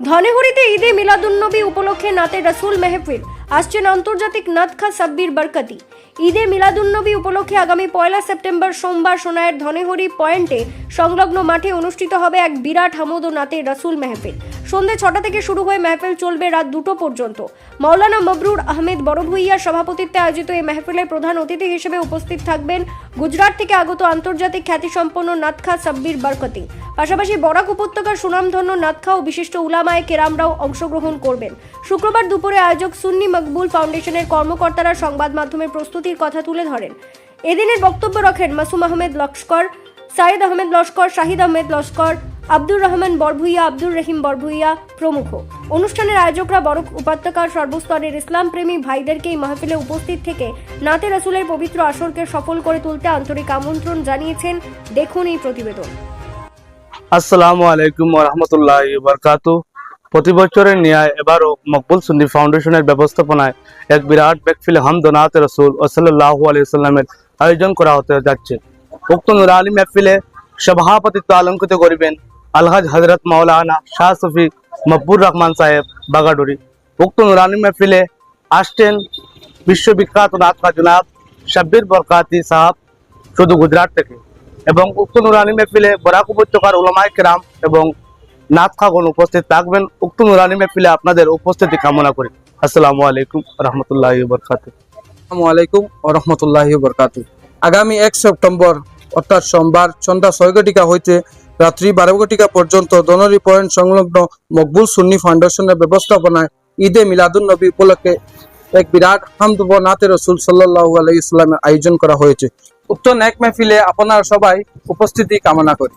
ধনেহরিতে ঈদে মিলাদুন্নবী উপলক্ষে নাতে রসুল মেহফিল। আসছেন আন্তর্জাতিক নাতখা সাব্বির বরকতি। ঈদে মিলাদুন্নবী উপলক্ষে আগামী পয়লা সেপ্টেম্বর সোমবার সোনায়ের ধনেহরি পয়েন্টে সংলগ্ন মাঠে অনুষ্ঠিত হবে এক বিরাট হামদ ও নাতে রসুল মেহফিল। সন্ধে ছটা থেকে শুরু হয়ে মেহফিল চলবে রাত দুটো পর্যন্ত। মাওলানা মবরুর আহমেদ বড়ভুইয়ার সভাপতিত্বে আয়োজিত এই মেহফিলের প্রধান অতিথি হিসেবে উপস্থিত থাকবেন গুজরাট থেকে আগত আন্তর্জাতিক খ্যাতিসম্পন্ন নাতখা সাব্বির বরকতি। পাশাপাশি বরাক উপত্যকার সুনামধন্য নাতখা ও বিশিষ্ট উলামায়ে কেরামরাও অংশগ্রহণ করবেন। শুক্রবার দুপুরে আয়োজক সুন্নি মকবুল ফাউন্ডেশনের কর্মকর্তারা সংবাদ মাধ্যমের প্রস্তুতির কথা তুলে ধরেন। এদিনের বক্তব্য রাখেন মাসুম আহমেদ লস্কর সাইদ আহমেদ লস্কর, শাহিদ আহমেদ লস্কর, আব্দুর রহমান বরভুইয়া, আব্দুর রহিম বরভুইয়া প্রমুখ। অনুষ্ঠানের আয়োজকরা বরক উপত্যকার সর্বস্তরের ইসলাম প্রেমী ভাইদেরকে এই মাহফিলে উপস্থিত থেকে নাতে রসুলের পবিত্র আসরকে সফল করে তুলতে আন্তরিক আমন্ত্রণ জানিয়েছেন দেখুন এই প্রতিবেদন। আসসালামু আলাইকুম রহমতুল্লাহ বরকাত প্রতি বছরের ন্যায় এবারও মকবুল সুন্নি ফাউন্ডেশনের ব্যবস্থাপনায় এক বিরাট বেকফিল হামদনাত রসুল ও সাল্লাহ আলাইসাল্লামের আয়োজন করা হতে যাচ্ছে। উক্ত নুর আলী মেহফিলে সভাপতিত্ব অলঙ্কিত করিবেন আলহাজ হজরত মাওলানা শাহ সফি মকবুর রহমান সাহেব বাগাডুরি। উক্ত নুর আলী মেহফিলে আসছেন বিশ্ববিখ্যাত নাতকা জনাব শাব্বির বরকাতি সাহাব শুধু গুজরাট থেকে। এবং উক্ত নুরানি মেহফিলে বরাক উপত্যকার ওলামাই কেরাম এবং নাথখাগণ উপস্থিত থাকবেন। উক্ত নুরানি মেহফিলে আপনাদের উপস্থিতি কামনা করি। আসসালামু আলাইকুম রহমতুল্লাহ বরকাত আসসালামু আলাইকুম রহমতুল্লাহি বরকাতু আগামী এক সেপ্টেম্বর, অর্থাৎ সোমবার, সন্ধ্যা ছয় ঘটিকা হইতে রাত্রি বারো ঘটিকা পর্যন্ত দনরি পয়েন্ট সংলগ্ন মকবুল সুন্নি ফাউন্ডেশনের ব্যবস্থাপনায় ঈদে মিলাদুন নবী উপলক্ষে এক বিরাট হামদুব নাতে রসুল সাল্লাহ আলাই ইসলামের আয়োজন করা হয়েছে। উক্ত নেক মেহফিলে আপনার সবাই উপস্থিতি কামনা করি।